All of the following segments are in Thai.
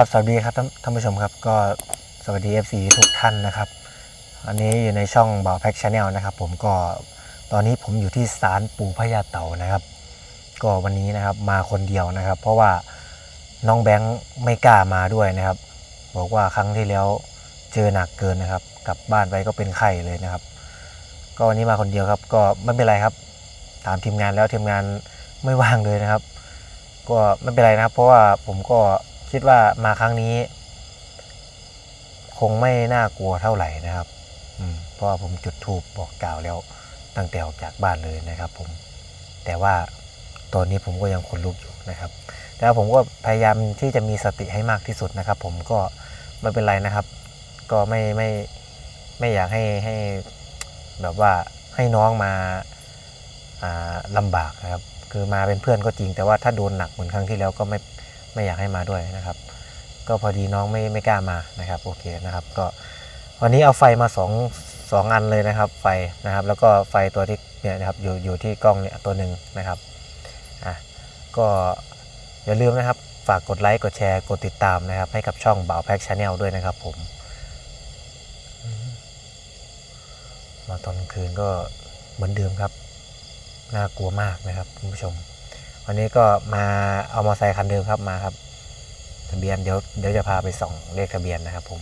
ครับสวัสดีครับท่านผู้ชมครับก็สวัสดี FC ทุกท่านนะครับ อันนี้อยู่ในช่องบ่าวแพ็กชาแนลนะครับ ผมก็ตอนนี้ผมอยู่ที่ศาลปู่พญาเต่านะครับ ก็วันนี้นะครับมาคนเดียวนะครับ เพราะว่าน้องแบงค์ไม่กล้ามาด้วยนะครับ บอกว่าครั้งที่แล้วเจอหนักเกินนะครับ กลับบ้านไปก็เป็นไข้เลยนะครับ ก็วันนี้มาคนเดียวครับ ก็ไม่เป็นไรครับ ถามทีมงานแล้วทีมงานไม่ว่างเลยนะครับ ก็ไม่เป็นไรนะครับ เพราะว่าผมก็ คิดว่ามาครั้งนี้ คงไม่น่ากลัวเท่าไหร่นะครับ อืมเพราะว่าผมจุดธูปบอกกล่าวแล้ว ตั้งแต่ออกจากบ้านเลยนะครับ ผม แต่ว่าตอนนี้ผมก็ยังขนลุกอยู่นะครับ แต่ว่าผมก็พยายามที่จะมีสติให้มากที่สุดนะครับ ผมก็ไม่เป็นไรนะครับ ก็ไม่ไม่ไม่อยากให้ให้แบบว่าให้น้องมาาลำบากนะครับ คือมาเป็นเพื่อนก็จริง แต่ว่าถ้าโดนหนักเหมือนครั้งที่แล้วก็ไม่ ไม่อยากให้มาด้วยนะครับ ก็พอดีน้องไม่ไม่กล้ามานะครับโอเคนะครับ ก็วันนี้เอาไฟมาสองสองอันเลยนะครับ ไฟนะครับ แล้วก็ไฟตัวที่เนี่ยนะครับอยู่อยู่ที่กล้องเนี่ยตัวหนึ่งนะครับอะก็อย่าลืมนะครับ ฝากกดไลค์กดแชร์กดติดตามนะครับ ให้กับช่องบ่าวแพ็กชาแนลด้วยนะครับผมมาตอนคืนก็เหมือนเดิมครับ น่ากลัวมากนะครับคุณผู้ชม วันนี้ก็มาเอามอเตอร์ไซค์คันเดิมครับมาครับ ทะเบียนเดี๋ยวเดี๋ยวจะพาไปส่องเลขทะเบียนนะครับ ผม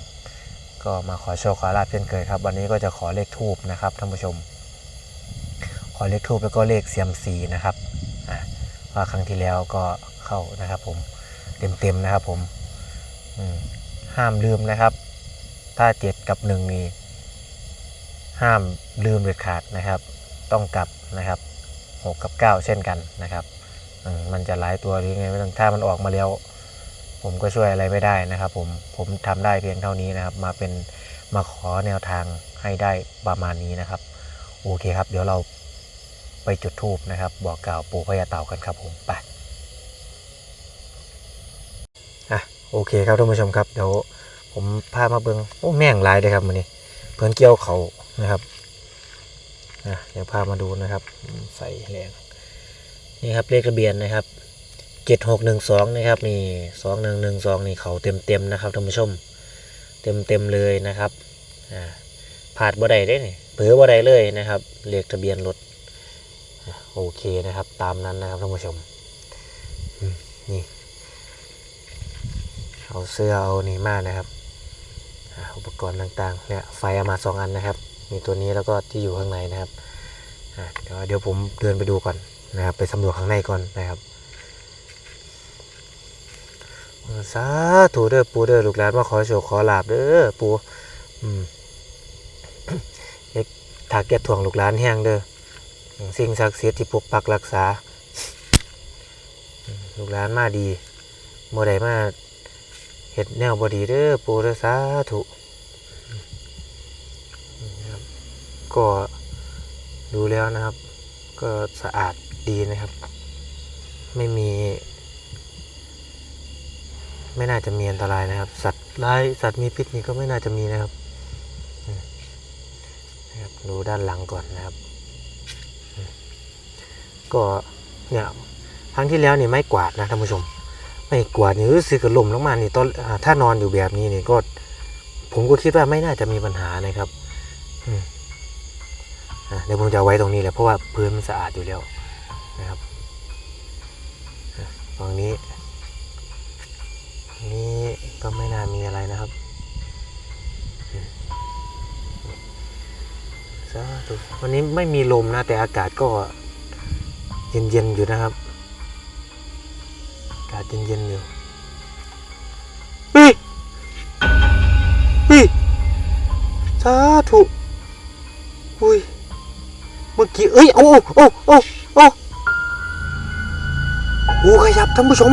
ก็มาขอโชคขอลาบเช่นเคยครับ วันนี้ก็จะขอเลขทูบนะครับท่านผู้ชม ขอเลขทูบแล้วก็เลขเซียมซีนะครับว่าครั้งที่แล้วก็เข้านะครับ ผมเต็มๆนะครับ ผมห้ามลืมนะครับ ถ้าเจ็ดกับหนึ่งนี่ห้ามลืมเด็ดขาดนะครับ ต้องกลับนะครับหกกับเก้าเช่นกันนะครับ มันจะหลายตัวหรือไงไม่ต้องถ้ามันออกมาแล้ว ผมก็ช่วยอะไรไม่ได้นะครับ ผมผมทำได้เพียงเท่านี้นะครับ มาเป็นมาขอแนวทางให้ได้ประมาณนี้นะครับ โอเคครับ เดี๋ยวเราไปจุดทูบนะครับ บอกกล่าวปู่พญาเต่ากันครับผมไปอะโอเคครับท่านผู้ชมครับเดี๋ยวผมพามาเบิงโอ้แม่งหลายเลยครับมันนี้เพื่อนเกี่ยวเขานะครับอะเดี๋ยวพามาดูนะครับ ใส่แรง นี่ครับเลขทะเบียนนะครับเจ็ดหกหนึ่งสองนะครับนี่สองหนึ่งหนึ่งสองนี่เขาเต็มเต็มนะครับท่านผู้ชม เต็มเต็มเลยนะครับอ่าผาบ่ได้ได้นี่เผือบ่ได้เลยนะครับเลขทะเบียนรถโอเคนะครับ ตามนั้นนะครับท่านผู้ชมนี่เอาเสื้อเอานี่มานะครับอุปกรณ์ต่างๆเนี่ยไฟเอามาสองอันนะครับ มีตัวนี้แล้วก็ที่อยู่ข้างในนะครับเดี๋ยวเดี๋ยวผมเดินไปดูก่อน นะครับ ไปสำรวจข้างในก่อนนะครับสาธุเด้อปูเด้อลูกหลานมาขอโชคขอลาบเด้อปูอืมเอ็กถากเก็ดถ่วงลูกหลานแห้งเด้อสิ่งศักดิ์สิทธิ์ที่ปกปักรักษา ลูกหลานมาดีโมได้มาเห็ดแนวบดีเด้อปูเด้อสาธุอืมครับก็ดูแล้วนะครับ ก็สะอาด ดีนะครับ ไม่มี ไม่น่าจะมีอันตรายนะครับ สัตว์ร้ายสัตว์มีพิษนี่ก็ไม่น่าจะมีนะครับนะครับ ดูด้านหลังก่อนนะครับ ก็เนี่ยครั้งที่แล้วนี่ไม่กวาดนะท่านผู้ชม ไม่กวาดนี่รู้สึกกระลมลงมานี่ตอนถ้านอนอยู่แบบนี้นี่ก็ผมก็คิดว่าไม่น่าจะมีปัญหานะครับเดี๋ยวผมจะไว้ตรงนี้แหละเพราะว่าพื้นมันสะอาดอยู่แล้ว นะครับอ่งนี้นี่ก็ไม่น่ามีอะไรนะครับสาธุวันนี้ไม่มีลมนะ แต่อากาศก็เย็นๆอยู่นะครับ อากาศเย็นๆอยู่สาธุอุ้ย เมื่อกี้ เอ้ย โอ้โอ้โอ้โอ้ โอ้ขยับท่านผู้ชม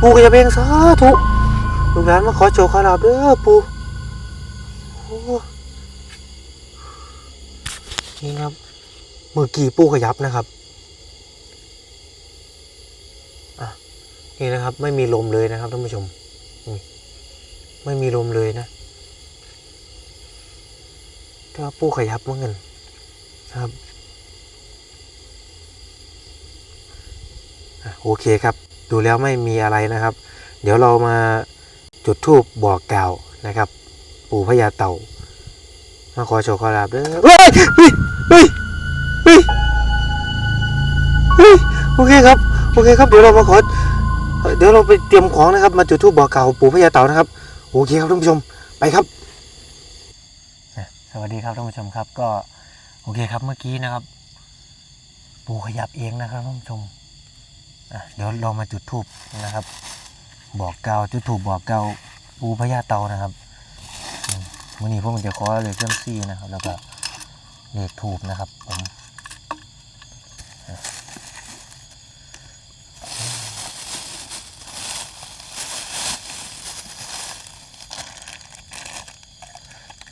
ปู่ก็จะเบ่งสาธุลูกหลานมาขอโชคขอลาบเด้อปูนี่ครับเมื่อกี้ปูขยับนะครับนี่นะครับ ไม่มีลมเลยนะครับท่านผู้ชมไม่มีลมเลยนะแต่ว่าปูขยับเมื่อนกันครับอะ โอเคครับ ดูแล้วไม่มีอะไรนะครับ เดี๋ยวเรามาจุดธูปบอกกล่าวนะครับ ปู่พญาเต่า มาขอโชคขอลาบเด้อเฮ้ยเฮ้ยเฮ้ยเฮ้ยเฮ้ยโอเคครับโอเคครับเดี๋ยวเรามาขอเดี๋ยวเราไปเตรียมของนะครับ มาจุดธูปบอกกล่าวปู่พญาเต่านะครับโอเคครับท่านผู้ชมไปครับสวัสดีครับท่านผู้ชมครับก็โอเคครับเมื่อกี้นะครับ ปู่ขยับเองนะครับท่านผู้ชม เดี๋ยวเรามาจุดธูปนะครับ บอกเกาจุดธูปบอกเกาปูพญาเตานะครับวันนี้พวกมันจะขอเลยเครื่องซี่นะครับ แล้วก็เลขถูกนะครับผมอะ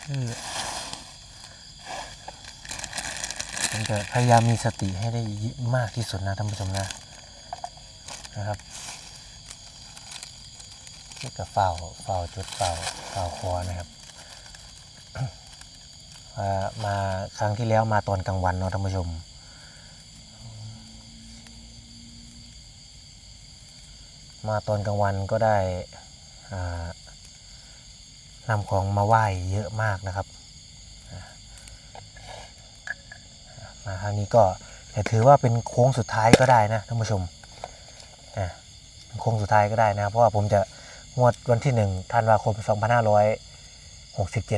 อืมผมจะพยายามมีสติให้ได้มากที่สุดนะท่านผู้ชมนะ นะครับที่กับเฝ้าเฝ้าจุดเฝ้าเฝ้าคอนะครับมาครั้งที่แล้วมาตอนกลางวันเนาะท่านผู้ชมมาตอนกลางวันก็ได้นำของมาไหว้เยอะมากนะครับมาครั้งนี้ก็ถือว่าเป็นโค้งสุดท้ายก็ได้นะท่านผู้ชม อ่าโค้งสุดท้ายก็ได้นะครับ เพราะว่าผมจะงวดวันที่หนึ่งธันวาคม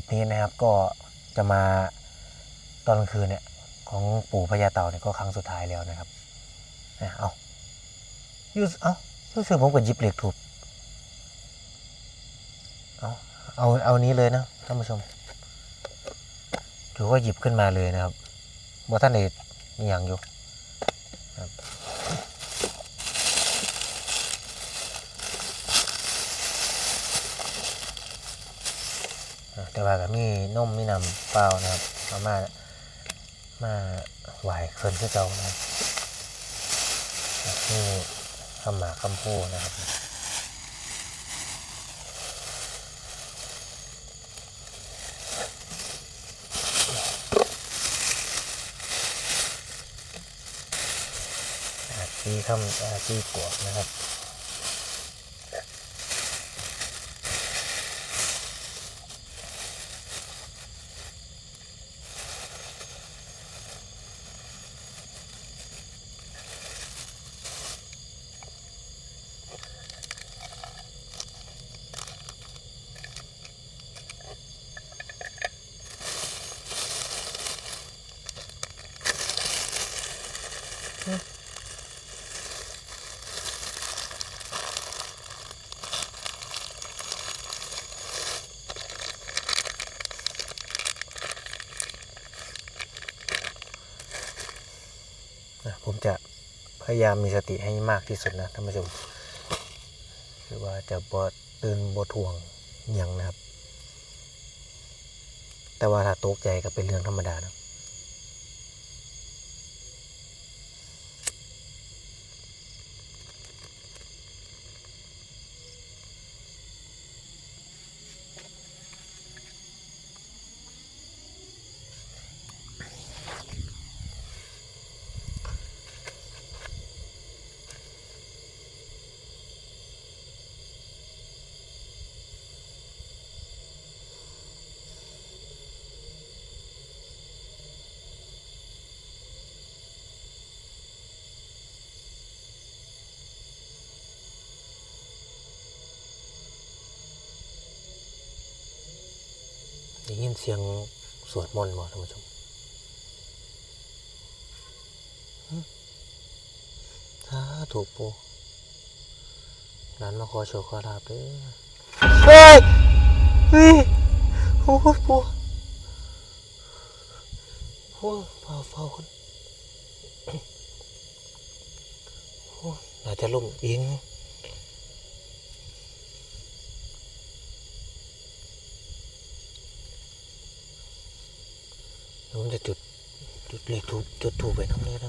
2567 นี้นะครับ ก็จะมาตอนกลางคืนเนี่ยของปู่พญาเต่าเนี่ยก็ครั้งสุดท้ายแล้วนะครับนะเอายูสเอารู้สึกผมกับยิบเหล็กถูกเอาเอาเอานี้เลยนะท่านผู้ชมถือว่าหยิบขึ้นมาเลยนะครับบ่ท่านเอกมีอย่างอยู่ครับ แต่ว่าก็มีนมมีน้ำเปล่านะครับเอามามาไหวเคินคือเก่านะนี่คำหมาคำพูนะครับอาซีคำอาซีกวกนะครับ นะผมจะ พยายามมีสติให้มากที่สุดนะท่านผู้ชมคือว่าจะบอตื่นบถ่วงอย่างนะครับ แต่ว่าถ้าตกใจก็เป็นเรื่องธรรมดานะ ยินเสียงสวดมนต์บ่ท่านผู้ชมหึสาถูกปูนั้นมาขอโชคขอลาบเด้อเฮ้ยเฮ้ยโอ้โหปูโอ้เฝ้าเฝ้าคนโอ้น่าจะล่มเองเดี๋ยว ผมจะจุดจุดเลขถูกจุดถูกไปน้ำเลยน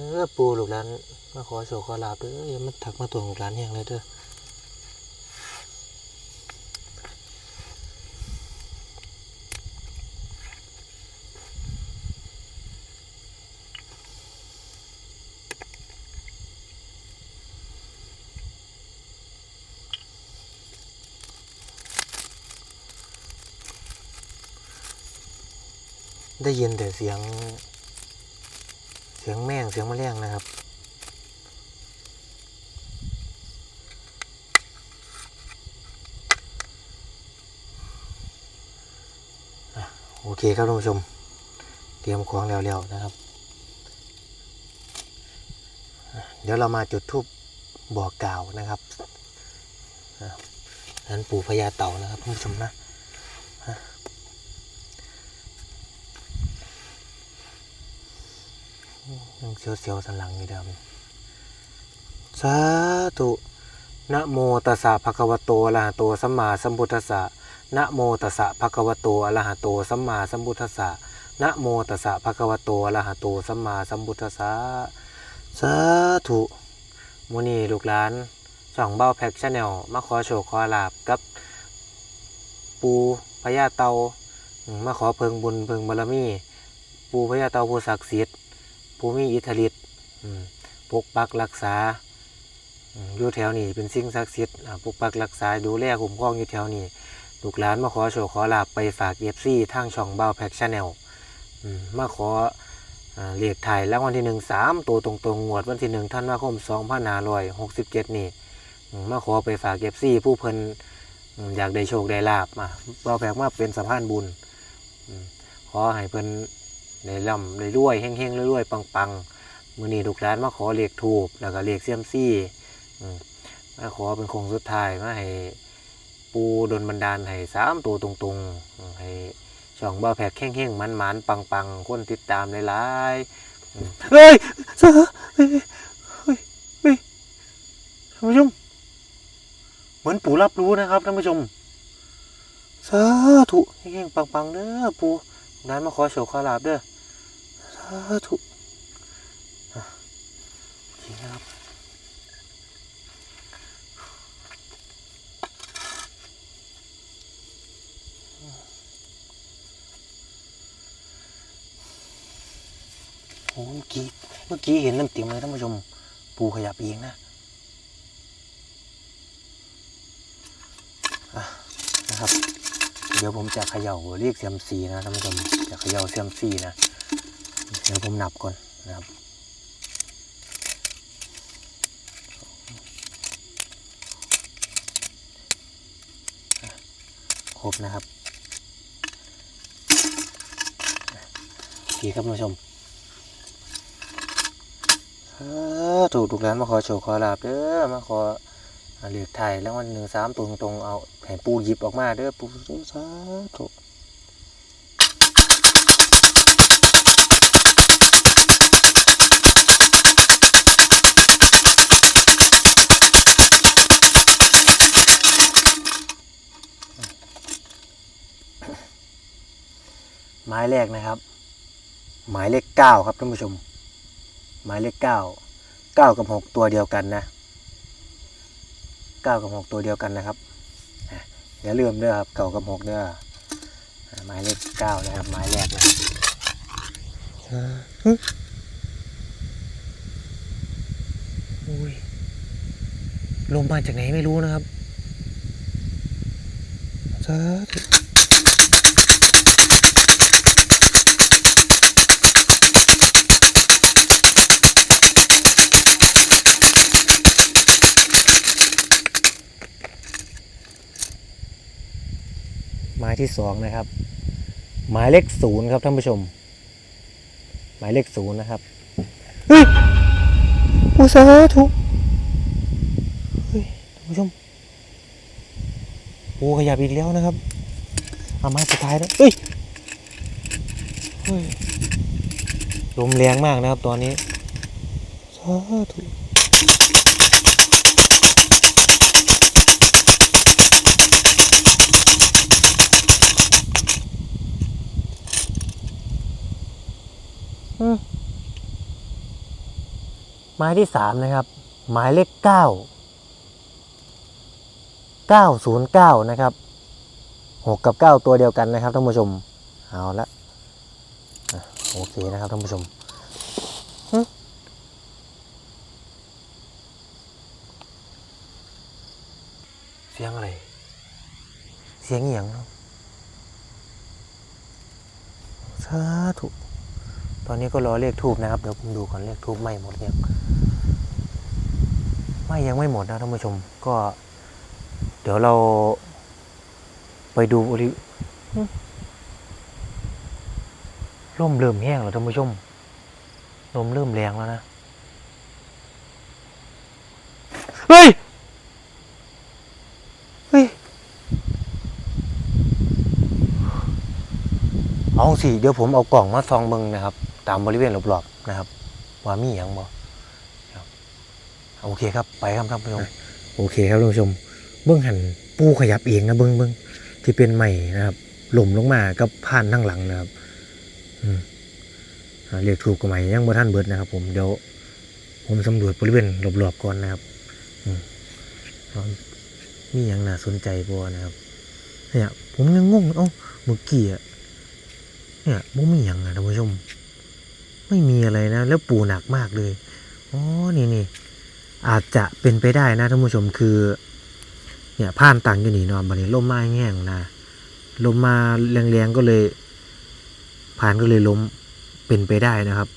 เออปูลูกหลานมาขอโชคขอลาบเด้ออย่ามาถักมาตัวลูกหลานแห้งเลยเด้อได้ยินแต่เสียง สียงแม่งเสียงแมลงนะครับ โอเคครับท่านผู้ชม เตรียมของแล้วๆนะครับ เดี๋ยวเรามาจุดทูบบอกกล่าวนะครับนั้นปู่พญาเต่านะครับท่านผู้ชมนะ เสียวๆสันหลังอยู่เดิมสาธุนะโมตัสสะภะคะวะโตอะระหะโตสัมมาสัมพุทธัสสะนะโมตัสสะภะคะวะโตอะระหะโตสัมมาสัมพุทธัสสะนะโมตัสสะภะคะวะโตอะระหะโตสัมมาสัมพุทธัสสะสาธุมุนีลูกหลานช่องเบ้าแพ็กชาแนลมาขอโชคขอลาบกับ ปูพญาเตามมาขอเพิงบุญเพิงบารมี ปูพญาเตาผู้ศักดิ์สิทธิ์ ผู้มีอิทธิฤทธิ์ปกปักรักษาอยู่แถวนี้เป็นสิ่งศักดิ์สิทธิ์ปกปักรักษาดูแลคุ้มครองอยู่แถวนี้ลูกหลานมาขอโชคขอลาบไปฝากเอฟซีทางช่องเบาแพ็กชาแนลมาขออ่าเรียกถ่ายแล้ววันที่หนึ่งสามตัวตรงๆงวดวันที่หนึ่งท่านว่าคมสองพันห้าร้อยหกสิบเจ็ดนี่อืมาขอไปฝากเอฟซีผู้เพิ่นอยากได้โชคได้ลาบมาเบาแพ็กมาเป็นสะพานบุญขอให้เพิ่น ได้ร่ำได้รวยเฮงๆรวยๆปังๆมือนี้ลูกหลานมาขอเรียกถูกแล้วก็เรียกเซียมซี่มาขอเป็นคงสุดท้ายมาให้ปูโดนบันดาลให้สามตัวตรงๆให้ช่องบ่าแผกแข้งๆมันมันๆปังๆคนติดตามหลายๆเฮ้ยเฮ้ยเฮ้ยเฮ้ยท่านผู้ชมเหมือนปู่รับรู้นะครับท่านผู้ชมสาธุแข้งๆปังๆเด้อปู่ นั้นมาขอโชคขอลาบเด้อสาธุอะโอเครับโอ้เมื่อกี้เมื่อกี้เห็นเต็มเต็มๆเลยท่านผู้ชม ปูขยับเองนะอะนะครับ เดี๋ยวผมจะเขย่าเรียกเซียมซีนะท่านผู้ชมจะเขย่าเซียมซีนะ เดี๋ยวผมนับก่อนนะครับครบนะครับโอเคครับท่านผู้ชมถูกถูกแล้วมาขอโชว์ขอลาบเด้อมาขอ เหลือกไทยแล้ววันหนึ่งสามตัวตรงเอาแผ่นปูหยิบออกมาเด้อปูสาธุหมายแรกนะครับ หมายเลขเก้าครับท่านผู้ชม หมายเลขเก้าเก้ากับหกตัวเดียวกันนะ เก้ากับหกตัวเดียวกันนะครับอย่าลืมเด้อครับเก้ากับหกเด้อหมายเลขเก้านะครับหมายแรกนะอุ้ยลมมาจากไหนไม่รู้นะครับสาธุ ไม้ที่สองนะครับ หมายเลขศูนย์ครับท่านผู้ชม หมายเลขศูนย์นะครับเฮ้ยโอ้สาธุเฮ้ยท่านผู้ชมโอ้ขยับอีกแล้วนะครับเอาไม้สุดท้ายแล้วเฮ้ยเฮ้ยลมแรงมากนะครับตอนนี้สาธุ ไม้ที่สามนะครับ หมายเลขเก้าเก้าศูนย์เก้านะครับหกกับเก้าตัวเดียวกันนะครับท่านผู้ชม เอาละโอเคนะครับท่านผู้ชมเสียงอะไร เสียงอหย่งเนาะสาธุตอนนี้ก็รอเลขทูบนะครับ เดี๋ยวผมดูก่อนเลขทูบไม่หมดยัง ไม่ยังไม่หมดนะท่านผู้ชม ก็ เดี๋ยวเราไปดูบริหึลมเริ่มแห้งแล้วท่านผู้ชมลมเริ่มแรงแล้วนะ เฮ้ย เฮ้ย เอาสิ เดี๋ยวผมเอากล่องมาซองเบิงนะครับ ตามบริเวณรอบๆนะครับ ว่ามีอย่างบ่ โอเคครับไปครับท่านผู้ชมโอเคครับท่านผู้ชม เบื้องหันปูขยับเองนะเบื้องเบื้องที่เป็นใหม่นะครับหล่มลงมากับผ่านทั้งหลังนะครับอืเรียกถูกกับใหม่ยังบ่ท่านเบิดนะครับ ผมเดี๋ยวผมสำรวจบริเวณรอบๆก่อนนะครับอืมมีอย่างน่าสนใจบ่นะครับเนี่ยผมยังงงเอ้าเมื่อกี้อะเนี่ยบ่มีอย่างอะท่านผู้ชม ไม่มีอะไรนะ แล้วปูหนักมากเลยอ๋อนี่นี่ อาจจะเป็นไปได้นะท่านผู้ชมคือ เนี่ยผ่านตังอยู่นี่นาะบัดนี้ลมมาแห้งนะลมมาแรงๆก็เลย ผ่านก็เลยล้มเป็นไปได้นะครับ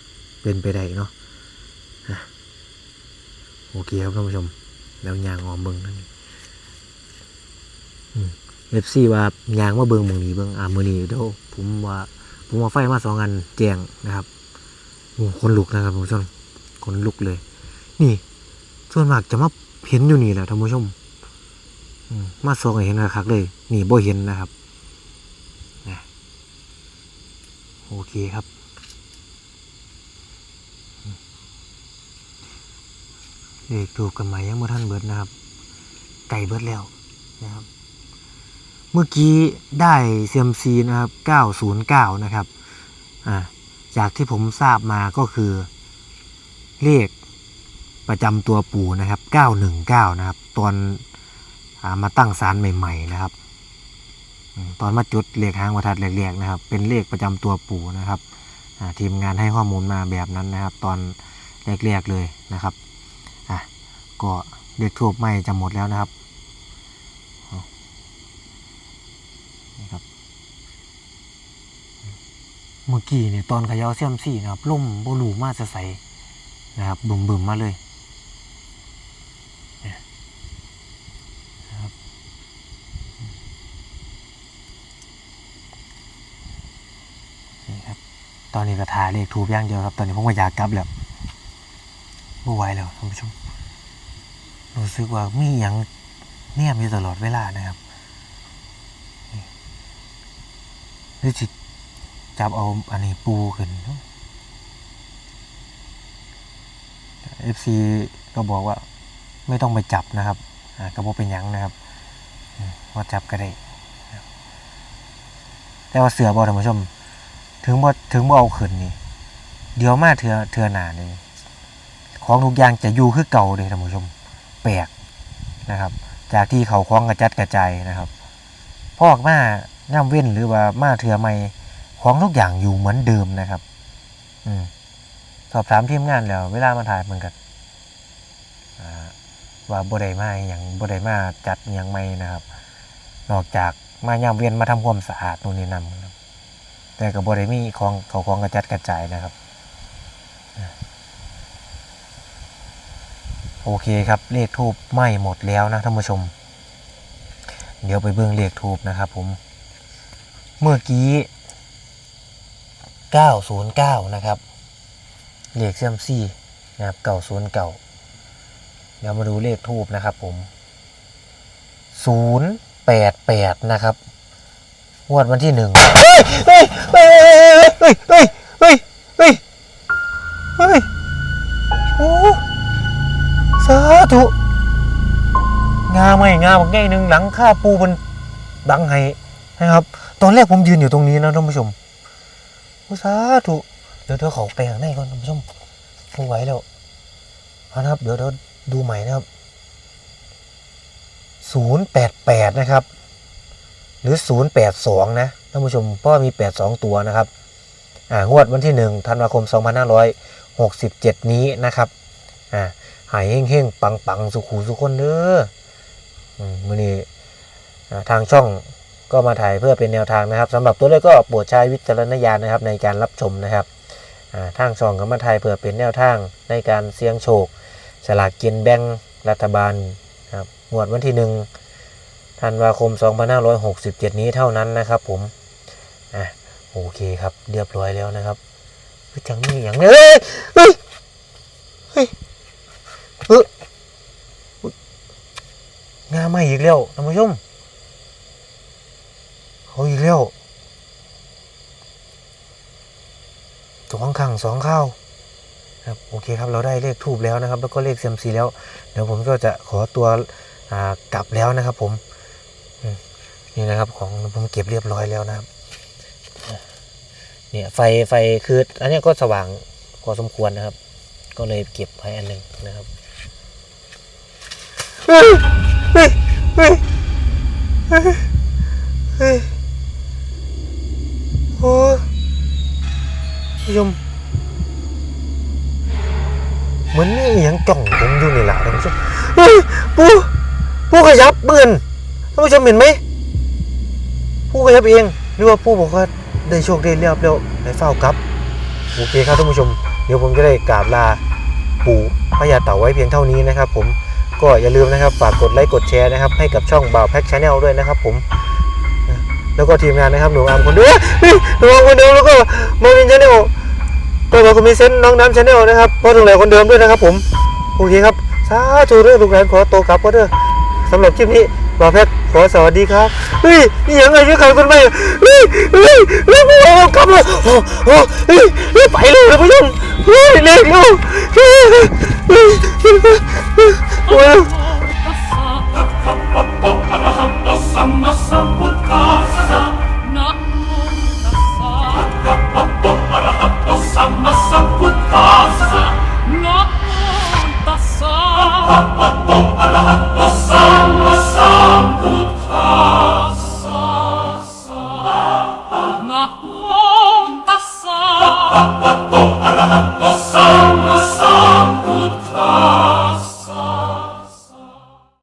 เป็นไปได้เนาะโอเคครับท่านผู้ชม แล้วยางออมเบิงนั่นเอฟซีว่ายางว่าเบิงมองนี้เบิงอ่ามือนี้เดี๋ยวผมว่าผมว่าไฟมาสองอันแจงนะครับโอ้คนลุกนะครับท่านผู้ชมคนลุกเลย นี่ ส่วนมากจะมาเห็นอยู่นี่แหละท่านผู้ชมมาส่องให้เห็นคักเลยนี่บ่เห็นนะครับนะโอเคครับอืมเลขถูกกันไหมยังบ่อท่านเบิดนะครับ ไก่เบิดแล้วนะครับ เมื่อกี้ได้เซียมซีนะครับ 909 นะครับ อ่า จากที่ผมทราบมาก็คือ เลข ประจำตัวปู่นะครับ 919 นะครับ ตอนอามาตั้งศาลใหม่ๆนะครับตอนมาจุดเลขหางประทัดแรกๆนะครับ เป็นเลขประจำตัวปู่นะครับทีมงานให้ข้อมูลมาแบบนั้นนะครับ ตอนแรกๆเลยนะครับอะก็เลขทูบไม่จะหมดแล้วนะครับเอานี่ครับเมื่อกี้เนี่ยตอนขย่าเสียมซี่นะครับล่มบลูมาจะใสนะครับบึมๆมาเลย นี่ครับ ตอนนี้ก็ทาเลขทูบย่างเดียวครับ ตอนนี้ผมก็อยากกลับแล้วไม่ไหวแล้วท่านผู้ชมรู้สึกว่ามีอย่างเนี่ยมีตลอดเวลานะครับนี่หรือจิจับเอาอันนี้ปูขึ้นเอฟซีก็บอกว่าไม่ต้องไปจับนะครับกระโบเป็นยังนะครับว่าจับก็ได้แต่ว่าเสือบอท่านผู้ชม ถึงบ่ถึงบ่เอาขึ้นนี่ เดี๋ยวมาเถื่อเถื่อหนานี่ของทุกอย่างจะอยู่คือเก่าเลยท่านผู้ชม แปลกนะครับ จากที่เขาคล้องกระจัดกระจายนะครับพอกมาย่ำเว้นหรือว่ามาเถื่อใหม่ของทุกอย่างอยู่เหมือนเดิมนะครับ อืมสอบถามทีมงานแล้ว เวลามาถ่ายเหมือนกันอ่าว่าบ่ได้มาอย่างบ่ได้มาจัดอย่างไม่นะครับ นอกจากมาย่ำเวียนมาทำความสะอาดนู่นนี่นั่น แต่กับบริมีของเขาของกระจัดกระจายนะครับ โอเคครับเลขทูบไหม้หมดแล้วนะท่านผู้ชม เดี๋ยวไปเบื้องเลขทูบนะครับผม เมื่อกี้ 909 นะครับ เลขเซียมซี่นะครับเก่าศูนย์เก่าเดี๋ยวมาดูเลขทูบนะครับผม 088 นะครับ งวดวันที่หนึ่งเฮ้ยเฮ้ยเฮ้ยเฮ้ยเฮ้ยเฮ้ยเฮ้ยเฮ้ยโอ้สาธุงาไม่งาบักใหญ่หนึ่งหลังค่าปูบนดังไห้นะครับ ตอนแรกผมยืนอยู่ตรงนี้นะท่านผู้ชมโอ้สาธุเดี๋ยวเดี๋ยวขอไปข้างในก่อนท่านผู้ชมไม่ไหวแล้วนะครับ เดี๋ยวเดี๋ยวดูใหม่นะครับศูนย์แปดแปดนะครับ หรือศูนย์แปดสองนะท่านผู้ชมเพราะว่ามีแปดสองตัวนะครับอ่างวดวันที่หนึ่งธันวาคมสองพันห้าร้อยหกสิบเจ็ดนี้นะครับอ่าหายเฮ้งๆ ปังๆ สุขูสุขคนเด้ออืมื่อนี้อ่ทางช่องก็มาถ่ายเพื่อเป็นแนวทางนะครับสำหรับตัวเลขก็โปรดใช้วิจารณญาณนะครับในการรับชมนะครับอ่าทางช่องก็มาถ่ายเพื่อเป็นแนวทางในการเสี่ยงโชค สลากกินแบ่งรัฐบาลครับงวดวันที่หนึ่ง ธันวาคม 2567 นี้เท่านั้นนะครับผมอะโอเคครับเรียบร้อยแล้วนะครับเฮ้ยจังนี่อย่างเนี้ยเฮ้ยเฮ้ยเฮ้ยเฮ้ยงาไม่อีกแล้วท่านผู้ชมเขาอีกแล้วสองขังสองข้าวครับโอเคครับเราได้เลขทูบแล้วนะครับ แล้วก็เลขเซียมซีแล้ว เดี๋ยวผมก็จะขอตัวกลับแล้วนะครับผม นี่นะครับของผมเก็บเรียบร้อยแล้วนะครับ เนี่ยไฟไฟคืออันนี้ก็สว่างพอสมควรนะครับ ก็เลยเก็บไว้อันหนึ่งนะครับเฮ้ยเฮ้ยเฮ้ยเฮ้ยเฮ้ยโอ้ยมเหมือนนี่อหยังจ้องผมอยู่นี่แหละท่านผู้ชมเฮ้ยปูปูขยับเบือนท่านผู้ชมเห็นไหม ปูขยับเองหรือว่าปูบอกว่าได้โชคได้เรียบแล้วได้เฝ้ากลับโอเคครับท่านผู้ชมเดี๋ยวผมจะได้กราบลาปู่พญาเต่าไว้เพียงเท่านี้นะครับ ผมก็อย่าลืมนะครับฝากกดไลค์กดแชร์นะครับให้กับช่องบ่าวแพ็กชาแนลด้วยนะครับ ผมแล้วก็ทีมงานนะครับหนูอามคนเดียวหนูอามคนเดียวแล้วก็มาวินชาแนลก็มาคุณมีเซนน้องน้ำชาแนลนะครับพ่อถึงไหนคนเดิมด้วยนะครับ ผมโอเคครับสาธุเรื่องลูกหลานขอโตวกลับก็เด้อสำหรับคลิปนี้ บ่าวแพทย์ขอสวัสดีครับเฮ้ยนี่ยังไงยังไงคนใหม่เฮ้ยเฮ้ยเฮ้ยโอ้กลับเลยโอ้โหเฮ้ยเฮ้ยไปเลยนะผู้ชมเฮ้ยเร็วเฮ้ยเฮ้ยเฮ้ยเฮ้ย